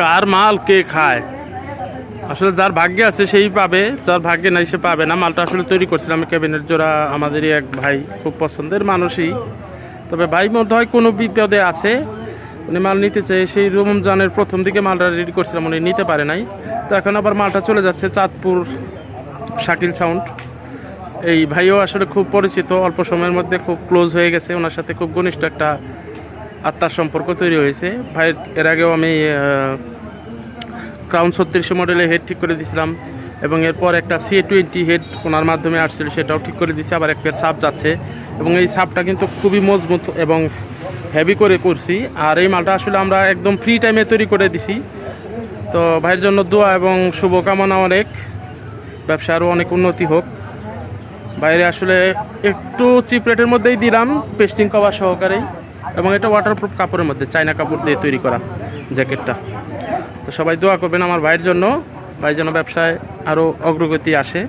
কার মাল কে খায়? আসলে যার ভাগ্যে আছে সেই পাবে, যার ভাগ্যে নাই সে পাবে না। মালটা আসলে তৈরি করছিলাম ক্যাবিনেট জোড়া, আমাদেরই এক ভাই, খুব পছন্দের মানুষই। তবে ভাই মধ্যে হয় কোনো বিপদে আছে। উনি মাল নিতে চাই সেই রমজানের প্রথম দিকে মালটা রেডি করছিলাম, উনি নিতে পারে নাই। তো এখন আবার মালটা চলে যাচ্ছে চাঁদপুর শাকিল সাউন্ড এই ভাইও আসলে খুব পরিচিত, অল্প সময়ের মধ্যে খুব ক্লোজ হয়ে গেছে। ওনার সাথে খুব ঘনিষ্ঠ একটা আত্মার সম্পর্ক তৈরি হয়েছে। ভাইয়ের এর আগেও আমি ক্রাউন ছত্রিশশো মডেলের হেড ঠিক করে দিয়েছিলাম এবং এরপর একটা সি টোয়েন্টি হেড ওনার মাধ্যমে আসছিল, সেটাও ঠিক করে দিয়েছি, আবার একটা সাপ যাচ্ছে। এবং এই সাপটা কিন্তু খুবই মজবুত এবং হেভি করে করছি। আর এই মালটা আসলে আমরা একদম ফ্রি টাইমে তৈরি করে দিছি। তো ভাইয়ের জন্য দোয়া এবং শুভকামনা অনেক। ব্যবসা আরও অনেক উন্নতি হোক। বাইরে আসলে একটু চিপ রেটের মধ্যেই দিলাম পেস্টিং কভার সহকারেই। এবং এটা ওয়াটারপ্রুফ কাপড়ের মধ্যে, চায়না কাপড় দিয়ে তৈরি করা জ্যাকেটটা। তো সবাই দোয়া করবেন আমার ভাইয়ের জন্য। ভাই যেন ব্যবসায় আরও অগ্রগতি আসে।